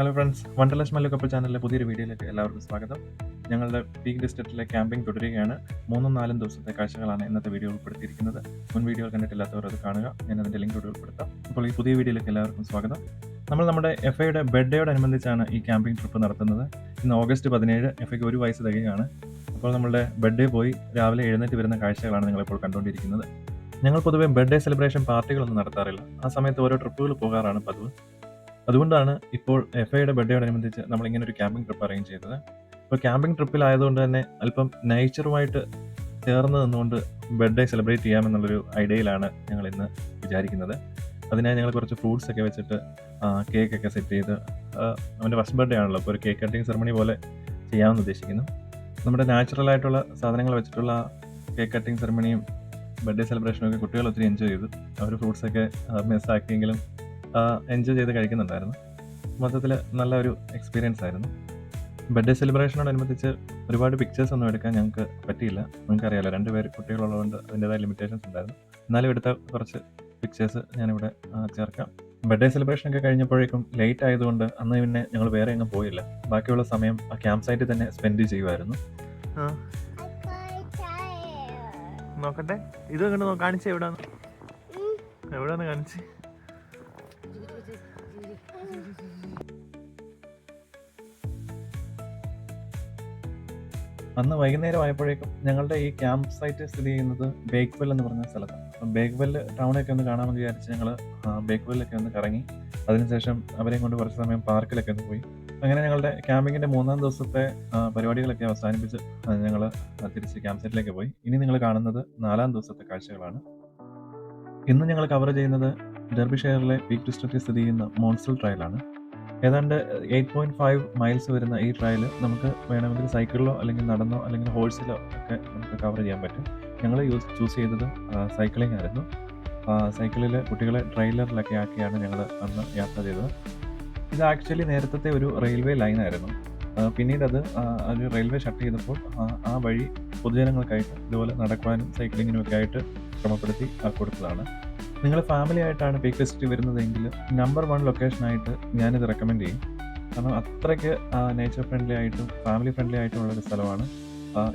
Hello friends wanderlust Mallu couple ചാനലിലെ പുതിയൊരു വീഡിയോയിലേക്ക് എല്ലാവർക്കും സ്വാഗതം. ഞങ്ങളുടെ പീക്ക് ഡിസ്ട്രിക്റ്റിലെ ക്യാമ്പിംഗ് തുടരുകയാണ്. മൂന്നും നാലും ദിവസത്തെ കാഴ്ചകളാണ് ഇന്നത്തെ വീഡിയോ ഉൾപ്പെടുത്തിയിരിക്കുന്നത്. മുൻ വീഡിയോ കണ്ടിട്ടില്ലാത്തവർ അത് കാണുക. ഞാൻ അതിന്റെ ലിങ്ക് ഇവിടെ ഉൾപ്പെടുത്താം. അപ്പോൾ ഈ പുതിയ വീഡിയോയിലേക്ക് എല്ലാവർക്കും സ്വാഗതം. നമ്മൾ നമ്മുടെ എഫ് ഐയുടെ ബർത്ത്ഡേയോടനുബന്ധിച്ചാണ് ഈ ക്യാമ്പിംഗ് ട്രിപ്പ് നടത്തുന്നത്. ഇന്ന് ഓഗസ്റ്റ് പതിനേഴ് എഫ് ഐക്ക് ഒരു വയസ്സ് തികയാണ് അപ്പോൾ നമ്മളുടെ ബർത്ത്ഡേ പോയി രാവിലെ എഴുന്നേറ്റ് വരുന്ന കാഴ്ചകളാണ് നിങ്ങളിപ്പോൾ കണ്ടുകൊണ്ടിരിക്കുന്നത്. ഞങ്ങൾ പൊതുവെ ബർത്ത്ഡേ സെലിബ്രേഷൻ പാർട്ടികളൊന്നും നടത്താറില്ല. ആ സമയത്ത് ഓരോ ട്രിപ്പുകൾ പോകാറാണ് പതിവ്. അതുകൊണ്ടാണ് ഇപ്പോൾ എഫ് ഐയുടെ ബർത്ത്ഡേയോടനുബന്ധിച്ച് നമ്മൾ ഇങ്ങനെ ഒരു ക്യാമ്പിംഗ് ട്രിപ്പ് അറേഞ്ച് ചെയ്തത്. ഇപ്പോൾ ക്യാമ്പിംഗ് ട്രിപ്പിലായതുകൊണ്ട് തന്നെ അല്പം നേച്ചറുമായിട്ട് ചേർന്ന് നിന്നുകൊണ്ട് ബർത്ത്ഡേ സെലിബ്രേറ്റ് ചെയ്യാമെന്നുള്ളൊരു ഐഡിയയിലാണ് ഞങ്ങൾ ഇന്ന് വിചാരിക്കുന്നത്. അതിനായി ഞങ്ങൾ കുറച്ച് ഫ്രൂട്ട്സ് ഒക്കെ വെച്ചിട്ട് കേക്ക് ഒക്കെ സെറ്റ് ചെയ്ത് അവന്റെ ഫസ്റ്റ് ബർത്ത്ഡേ ആണല്ലോ. അപ്പോൾ ഒരു കേക്ക് കട്ടിങ് സെറമണി പോലെ ചെയ്യാമെന്ന് ഉദ്ദേശിക്കുന്നു. നമ്മുടെ നാച്ചുറൽ ആയിട്ടുള്ള സാധനങ്ങൾ വെച്ചിട്ടുള്ള കേക്ക് കട്ടിങ് സെറമണിയും ബർത്ത്ഡേ സെലിബ്രേഷനും ഒക്കെ കുട്ടികൾ ഒത്തിരി എൻജോയ് ചെയ്തു. അവർ ഫ്രൂട്ട്സൊക്കെ മിസ്സാക്കിയെങ്കിലും എൻജോയ് ചെയ്ത് കഴിക്കുന്നുണ്ടായിരുന്നു. മൊത്തത്തിൽ നല്ല ഒരു എക്സ്പീരിയൻസ് ആയിരുന്നു ബർത്ത്ഡേ സെലിബ്രേഷനോടനുബന്ധിച്ച് ഒരുപാട് പിക്ചേഴ്സ് ഒന്നും എടുക്കാൻ ഞങ്ങൾക്ക് പറ്റിയില്ല. നിങ്ങൾക്കറിയാലോ രണ്ട് പേര് കുട്ടികളുള്ളതുകൊണ്ട് അതിന്റെതായ ലിമിറ്റേഷൻസ് ഉണ്ടായിരുന്നു. എന്നാലും എടുത്ത കുറച്ച് പിക്ചേഴ്സ് ഞാനിവിടെ ആ, ചേർക്കാം. ബർത്ത്ഡേ സെലിബ്രേഷൻ ഒക്കെ കഴിഞ്ഞപ്പോഴേക്കും ലേറ്റ് ആയതുകൊണ്ട് അന്ന് പിന്നെ ഞങ്ങൾ വേറെ എങ്ങും പോയില്ല. ബാക്കിയുള്ള സമയം ആ ക്യാമ്പ് സൈറ്റിൽ തന്നെ സ്പെൻഡ് ചെയ്യുമായിരുന്നു. നോക്കട്ടെ. ഇത് കണ്ട് കാണിച്ചേ എവിടാന്ന്? എവിടാന്ന് കാണിച്ച്? അന്ന് വൈകുന്നേരം ആയപ്പോഴേക്കും ഞങ്ങളുടെ ഈ ക്യാമ്പ് സൈറ്റ് സ്ഥിതി ചെയ്യുന്നത് ബേക്ക്വെൽ എന്ന് പറഞ്ഞ സ്ഥലത്താണ്. ബേക്ക്വെൽ ടൗണൊക്കെ ഒന്ന് കാണാമെന്ന് വിചാരിച്ച് ഞങ്ങൾ ബേക്ക്വെല്ലൊക്കെ ഒന്ന് കറങ്ങി. അതിനുശേഷം അവരെയും കൊണ്ട് കുറച്ച് സമയം പാർക്കിലൊക്കെ ഒന്ന് പോയി. അങ്ങനെ ഞങ്ങളുടെ ക്യാമ്പിങ്ങിന്റെ മൂന്നാം ദിവസത്തെ പരിപാടികളൊക്കെ അവസാനിപ്പിച്ച് ഞങ്ങൾ തിരിച്ച് ക്യാമ്പ് സൈറ്റിലേക്ക് പോയി. ഇനി നിങ്ങൾ കാണുന്നത് നാലാം ദിവസത്തെ കാഴ്ചകളാണ്. ഇന്ന് ഞങ്ങൾ കവർ ചെയ്യുന്നത് ഡെർബിഷെയറിലെ പീക്ക് ഡിസ്ട്രിക്റ്റിൽ സ്ഥിതി ചെയ്യുന്ന മോൺസൽ ട്രയലാണ്. ഏതാണ്ട് എയ്റ്റ് പോയിന്റ് ഫൈവ് മൈൽസ് വരുന്ന ഈ ട്രയൽ നമുക്ക് വേണമെങ്കിൽ സൈക്കിളിലോ അല്ലെങ്കിൽ നടന്നോ അല്ലെങ്കിൽ ഹോഴ്സിലോ ഒക്കെ നമുക്ക് കവർ ചെയ്യാൻ പറ്റും. ഞങ്ങൾ യൂസ് ചൂസ് ചെയ്തത് സൈക്ലിംഗ് ആയിരുന്നു. സൈക്കിളിൽ കുട്ടികളെ ട്രെയിലറിലൊക്കെ ആക്കിയാണ് ഞങ്ങൾ അന്ന് യാത്ര ചെയ്തത്. ഇത് ആക്ച്വലി നേരത്തെ ഒരു റെയിൽവേ ലൈൻ ആയിരുന്നു. പിന്നീട് അത് ഒരു റെയിൽവേ ഷട്ട് ചെയ്തപ്പോൾ ആ, വഴി പൊതുജനങ്ങൾക്കായിട്ട് ഇതുപോലെ നടക്കുവാനും സൈക്ലിങ്ങിനും ഒക്കെ ആയിട്ട് ക്രമപ്പെടുത്തി കൊടുത്തതാണ്. നിങ്ങൾ ഫാമിലി ആയിട്ടാണ് പീക്ക് ഫെസ്റ്റ് വരുന്നതെങ്കിൽ നമ്പർ വൺ ലൊക്കേഷനായിട്ട് ഞാനിത് റെക്കമെൻഡ് ചെയ്യും. കാരണം അത്രയ്ക്ക് നേച്ചർ ഫ്രണ്ട്ലി ആയിട്ടും ഫാമിലി ഫ്രണ്ട്ലി ആയിട്ടും ഉള്ളൊരു സ്ഥലമാണ്.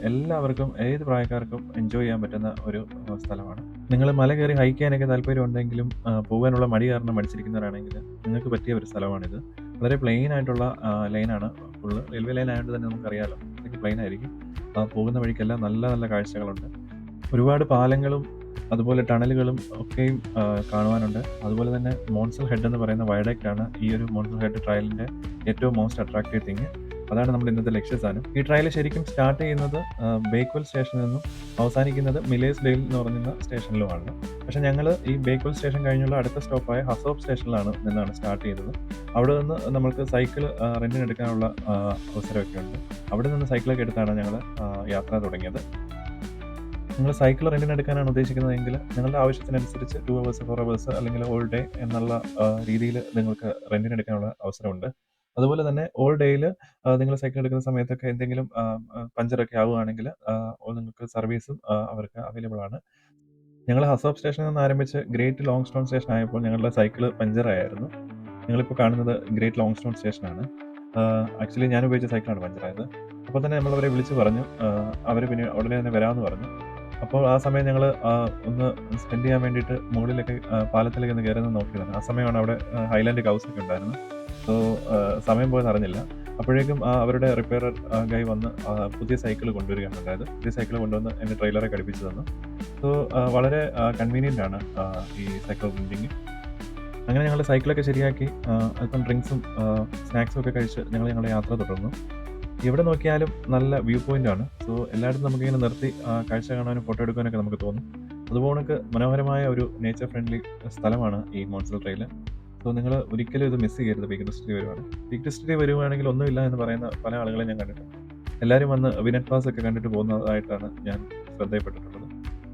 എല്ലാവർക്കും ഏത് പ്രായക്കാർക്കും എൻജോയ് ചെയ്യാൻ പറ്റുന്ന ഒരു സ്ഥലമാണ്. നിങ്ങൾ മല കയറി ഹൈക്ക് ചെയ്യാനൊക്കെ താല്പര്യം ഉണ്ടെങ്കിലും പോകാനുള്ള മടി കാരണം മടിച്ചിരിക്കുന്നവരാണെങ്കിൽ നിങ്ങൾക്ക് പറ്റിയ ഒരു സ്ഥലമാണിത്. വളരെ പ്ലെയിൻ ആയിട്ടുള്ള ലൈനാണ് ഫുള്ള് റെയിൽവേ ലൈൻ ആയതുകൊണ്ട് തന്നെ നമുക്കറിയാമല്ലോ അതൊക്കെ പ്ലെയിൻ ആയിരിക്കും. പോകുന്ന വഴിക്കെല്ലാം നല്ല നല്ല കാഴ്ചകളുണ്ട്. ഒരുപാട് പാലങ്ങളും അതുപോലെ ടണലുകളും ഒക്കെയും കാണുവാനുണ്ട്. അതുപോലെ തന്നെ മോൺസൽ ഹെഡ് എന്ന് പറയുന്ന വയഡക്റ്റാണ് ഈ ഒരു മോൺസൽ ഹെഡ് ട്രയലിന്റെ ഏറ്റവും മോസ്റ്റ് അട്രാക്റ്റീവ് തിങ്. അതാണ് നമ്മുടെ ഇന്നത്തെ ലക്ഷ്യസ്ഥാനം ഈ ട്രയൽ ശരിക്കും സ്റ്റാർട്ട് ചെയ്യുന്നത് ബേക്വൽ സ്റ്റേഷനിൽ നിന്നും അവസാനിക്കുന്നത് മിലേസ് ഡെയിൽ എന്ന് പറയുന്ന സ്റ്റേഷനിലുമാണ്. പക്ഷേ ഞങ്ങൾ ഈ ബേക്വൽ സ്റ്റേഷൻ കഴിഞ്ഞുള്ള അടുത്ത സ്റ്റോപ്പായ ഹസോപ്പ് സ്റ്റേഷനിലാണ് നിന്നാണ് സ്റ്റാർട്ട് ചെയ്തത്. അവിടെ നിന്ന് നമുക്ക് സൈക്കിൾ റെന്റിനെടുക്കാനുള്ള അവസരമൊക്കെ ഉണ്ട് അവിടെ നിന്ന് സൈക്കിളൊക്കെ എടുത്താണ് ഞങ്ങൾ യാത്ര തുടങ്ങിയത്. നിങ്ങൾ സൈക്കിൾ റെന്റിന് എടുക്കാനാണ് ഉദ്ദേശിക്കുന്നതെങ്കിൽ നിങ്ങളുടെ ആവശ്യത്തിനനുസരിച്ച് ടു അവേഴ്സ് ഫോർ അവേഴ്സ് അല്ലെങ്കിൽ ഓൾ ഡേ എന്നുള്ള രീതിയിൽ നിങ്ങൾക്ക് റെന്റിന് എടുക്കാനുള്ള അവസരമുണ്ട്. അതുപോലെ തന്നെ ഓൾ ഡേയിൽ നിങ്ങൾ സൈക്കിൾ എടുക്കുന്ന സമയത്തൊക്കെ എന്തെങ്കിലും പഞ്ചറൊക്കെ ആവുകയാണെങ്കിൽ നിങ്ങൾക്ക് സർവീസും അവർക്ക് അവൈലബിൾ ആണ്. ഞങ്ങൾ ഹസോപ്പ് സ്റ്റേഷനിൽ നിന്ന് ആരംഭിച്ച് ഗ്രേറ്റ് ലോങ് സ്റ്റോൺ സ്റ്റേഷൻ ആയപ്പോൾ ഞങ്ങളുടെ സൈക്കിൾ പഞ്ചറായിരുന്നു നിങ്ങളിപ്പോൾ കാണുന്നത് ഗ്രേറ്റ് ലോങ് സ്റ്റോൺ സ്റ്റേഷനാണ് ആക്ച്വലി ഞാൻ ഉപയോഗിച്ച സൈക്കിളാണ് പഞ്ചറായത്. അപ്പോൾ തന്നെ നമ്മൾ അവരെ വിളിച്ച് പറഞ്ഞു. അവർ പിന്നെ ഉടനെ തന്നെ വരാമെന്ന് പറഞ്ഞു. അപ്പോൾ ആ സമയം ഞങ്ങൾ ഒന്ന് സ്പെൻഡ് ചെയ്യാൻ വേണ്ടിയിട്ട് മുകളിലൊക്കെ പാലത്തിലേക്ക് ഒന്ന് കയറി നോക്കിയതാണ് ആ സമയമാണ് അവിടെ ഹൈലാൻഡ് ഹൗസ് ഒക്കെ ഉണ്ടായിരുന്നത്. സോ സമയം പോയത് അറിഞ്ഞില്ല. അപ്പോഴേക്കും അവരുടെ റിപ്പയർ ഗൈ വന്ന് പുതിയ സൈക്കിൾ കൊണ്ടുവരികയാണ്. അതായത് പുതിയ സൈക്കിൾ കൊണ്ടുവന്ന് എന്റെ ട്രെയിലറെ കടിപ്പിച്ചു തന്നു. സോ വളരെ കൺവീനിയന്റ് ആണ് ഈ സൈക്കിൾ പ്രിന്റിങ് അങ്ങനെ ഞങ്ങൾ സൈക്കിളൊക്കെ ശരിയാക്കി. അല്പം ഡ്രിങ്ക്സും സ്നാക്സും ഒക്കെ കഴിച്ച് ഞങ്ങൾ ഞങ്ങളുടെ യാത്ര തുടർന്നു. എവിടെ നോക്കിയാലും നല്ല വ്യൂ പോയിന്റ് ആണ്. സോ എല്ലായിടത്തും നമുക്കിങ്ങനെ നിർത്തി കാഴ്ച കാണാനും ഫോട്ടോ എടുക്കാനൊക്കെ നമുക്ക് തോന്നും. അതുപോലെ മനോഹരമായ ഒരു നേച്ചർ ഫ്രണ്ട്ലി സ്ഥലമാണ് ഈ മോൺസൽ ട്രെയിൽ സോ നിങ്ങൾ ഒരിക്കലും ഇത് മിസ് ചെയ്യരുത്. പീക്ക് ഡിസ്ട്രിക്റ്റ് വരുവാണ്. പീക്ക് ഡിസ്ട്രിക്റ്റ് വരുവാണെങ്കിൽ ഒന്നുമില്ല എന്ന് പറയുന്ന പല ആളുകളെ ഞാൻ കണ്ടിട്ടുണ്ട്. എല്ലാവരും വന്ന് വിനറ്റ് പാസ് ഒക്കെ കണ്ടിട്ട് പോകുന്നതായിട്ടാണ് ഞാൻ ശ്രദ്ധയപ്പെട്ടിട്ടുള്ളത്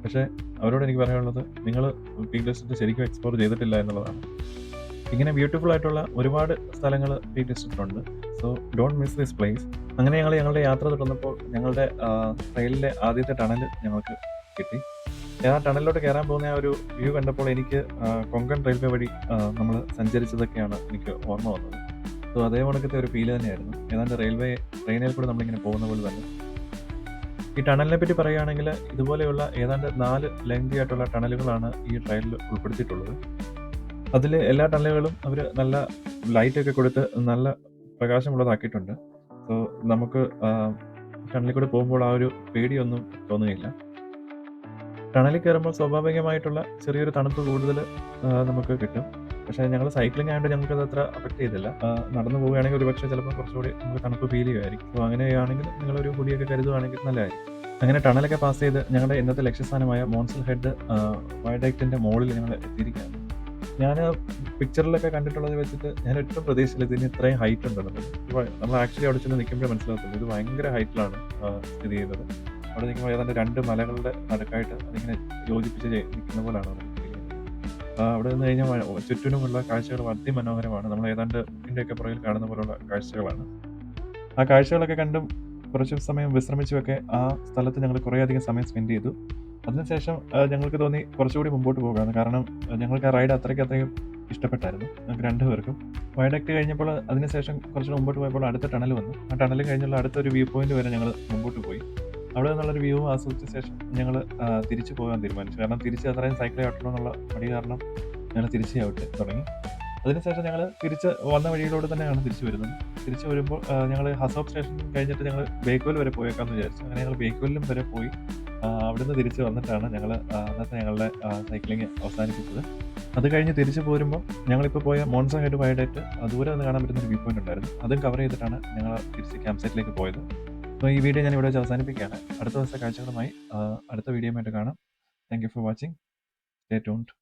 പക്ഷേ അവരോട് എനിക്ക് പറയാനുള്ളത് നിങ്ങൾ പീക്ക് ഡിസ്ട്രിക്റ്റ് ശരിക്കും എക്സ്പ്ലോർ ചെയ്തിട്ടില്ല എന്നുള്ളതാണ്. ഇങ്ങനെ ബ്യൂട്ടിഫുൾ ആയിട്ടുള്ള ഒരുപാട് സ്ഥലങ്ങൾ Peak ഡിസ്ട്രിക്റ്റിലുണ്ട് so don't miss this place അങ്ങനെ ഞങ്ങൾ ഞങ്ങളുടെ യാത്ര തുടർന്നപ്പോൾ ഞങ്ങളുടെ ട്രെയിനിലെ ആദ്യത്തെ ടണൽ ഞങ്ങൾക്ക് കിട്ടി. ആ ടണലിലോട്ട് കയറാൻ പോകുന്ന ആ ഒരു വ്യൂ കണ്ടപ്പോൾ എനിക്ക് കൊങ്കൺ റെയിൽവേ വഴി നമ്മൾ സഞ്ചരിച്ചതൊക്കെയാണ് എനിക്ക് ഓർമ്മ വന്നത്. സോ അതേ കണക്കത്തെ ഒരു ഫീൽ തന്നെയായിരുന്നു. ഏതാണ്ട് റെയിൽവേ ട്രെയിനിൽ കൂടെ നമ്മളിങ്ങനെ പോകുന്ന പോലെ തന്നെ. ഈ ടണലിനെ പറ്റി പറയുകയാണെങ്കിൽ ഇതുപോലെയുള്ള ഏതാണ്ട് നാല് ലെങ്തി ആയിട്ടുള്ള ടണലുകളാണ് ഈ ട്രെയിനിൽ ഉൾപ്പെടുത്തിയിട്ടുള്ളത്. അതിൽ എല്ലാ ടണലുകളും അവർ നല്ല ലൈറ്റൊക്കെ കൊടുത്ത് നല്ല പ്രകാശമുള്ളതാക്കിയിട്ടുണ്ട് സോ നമുക്ക് ടണലിൽ കൂടെ പോകുമ്പോൾ ആ ഒരു പേടിയൊന്നും തോന്നുകയില്ല. ടണലിൽ കയറുമ്പോൾ സ്വാഭാവികമായിട്ടുള്ള ചെറിയൊരു തണുപ്പ് കൂടുതൽ നമുക്ക് കിട്ടും. പക്ഷേ ഞങ്ങൾ സൈക്ലിംഗ് ആയതുകൊണ്ട് ഞങ്ങൾക്ക് അത് അത്ര അഫക്ട് ചെയ്തില്ല. നടന്നു പോവുകയാണെങ്കിൽ ഒരു പക്ഷേ ചിലപ്പോൾ കുറച്ചുകൂടി നമുക്ക് തണുപ്പ് ഫീൽ ചെയ്യുമായിരിക്കും. അപ്പോൾ അങ്ങനെയാണെങ്കിൽ നിങ്ങളൊരു ഹുഡിയൊക്കെ കരുതുവാണെങ്കിൽ നല്ലതായിരിക്കും. അങ്ങനെ ടണലൊക്കെ പാസ് ചെയ്ത് ഞങ്ങളുടെ ഇന്നത്തെ ലക്ഷ്യസ്ഥാനമായ മോൺസൽ ഹെഡ് വൈഡക്റ്റിന്റെ മോളിൽ ഞങ്ങൾ എത്തിയിരിക്കുകയാണ്. ഞാൻ പിക്ചറിലൊക്കെ കണ്ടിട്ടുള്ളത് വെച്ചിട്ട് ഞാൻ ഏറ്റവും പ്രതീക്ഷയില്ല ഇതിന് ഇത്രയും ഹൈറ്റ് ഉണ്ടല്ലോ നമ്മൾ ആക്ച്വലി അവിടെ ചെന്ന് നിൽക്കുമ്പോൾ മനസ്സിലാക്കുന്നു ഇത് ഭയങ്കര ഹൈറ്റിലാണ് സ്ഥിതി ചെയ്തത് അവിടെ നിൽക്കുമ്പോൾ ഏതാണ്ട് രണ്ട് മലകളുടെ നടുക്കായിട്ട് അതിങ്ങനെ യോജിപ്പിച്ച് നിൽക്കുന്ന പോലാണ് അവിടെ നിന്ന് കഴിഞ്ഞാൽ ചുറ്റിനുമുള്ള കാഴ്ചകൾ അതിമനോഹരമാണ് നമ്മൾ ഏതാണ്ട് ഇതിന്റെയൊക്കെ പുറകിൽ കാണുന്ന പോലുള്ള കാഴ്ചകളാണ്. ആ കാഴ്ചകളൊക്കെ കണ്ടും കുറച്ച് സമയം വിശ്രമിച്ചുമൊക്കെ ആ സ്ഥലത്ത് ഞങ്ങൾ കുറേയധികം സമയം സ്പെൻഡ് ചെയ്തു. അതിനുശേഷം ഞങ്ങൾക്ക് തോന്നി കുറച്ചുകൂടി മുമ്പോട്ട് പോകാമെന്ന് കാരണം ഞങ്ങൾക്ക് ആ റൈഡ് അത്രയ്ക്ക് അത്രയും ഇഷ്ടപ്പെട്ടായിരുന്നു ഞങ്ങൾക്ക് രണ്ടുപേർക്കും. വയഡക്റ്റ് കഴിഞ്ഞപ്പോൾ അതിനുശേഷം കുറച്ചുകൂടി മുമ്പോട്ട് പോയപ്പോൾ അടുത്ത ടണൽ വന്നു. ആ ടണൽ കഴിഞ്ഞുള്ള അടുത്തൊരു വ്യൂ പോയിന്റ് വരെ ഞങ്ങൾ മുമ്പോട്ട് പോയി. അവിടെ നിന്നുള്ളൊരു വ്യൂ ആസ്വദിച്ച ശേഷം ഞങ്ങൾ തിരിച്ചു പോകാൻ തീരുമാനിച്ചു. കാരണം തിരിച്ച് അത്രയും സൈക്കിൾ ചവിട്ടണം എന്നുള്ള മടി കാരണം ഞങ്ങൾ തിരിച്ച് ചവിട്ട് തുടങ്ങി. അതിനുശേഷം ഞങ്ങൾ തിരിച്ച് വന്ന വഴിയിലൂടെ തന്നെയാണ് തിരിച്ചു വരുന്നത്. തിരിച്ചു വരുമ്പോൾ ഞങ്ങൾ ഹസോബ് സ്റ്റേഷൻ കഴിഞ്ഞിട്ട് ഞങ്ങൾ ബേക്കോൽ വരെ പോയേക്കാമെന്ന് വിചാരിച്ചു. അങ്ങനെ ഞങ്ങൾ ബേക്കോലിലും വരെ പോയി. അവിടുന്ന് തിരിച്ച് വന്നിട്ടാണ് ഞങ്ങൾ അന്നത്തെ ഞങ്ങളുടെ സൈക്ലിംഗ് അവസാനിപ്പിച്ചത്. അത് കഴിഞ്ഞ് തിരിച്ചു പോരുമ്പോൾ ഞങ്ങളിപ്പോൾ പോയ മോൺസൺ ഹെഡ് വൈഡായിട്ട് ദൂരെ നിന്ന് കാണാൻ പറ്റുന്ന ഒരു വ്യൂ പോയിന്റ് ഉണ്ടായിരുന്നു. അതും കവർ ചെയ്തിട്ടാണ് ഞങ്ങൾ തിരിച്ച് ക്യാമ്പ് സൈറ്റിലേക്ക് പോയത്. അപ്പോൾ ഈ വീഡിയോ ഞാൻ ഇവിടെ വെച്ച് അവസാനിപ്പിക്കുകയാണ്. അടുത്ത ദിവസത്തെ കാഴ്ചകളുമായി അടുത്ത വീഡിയോ ആയിട്ട് കാണാം. Thank you for watching stay tuned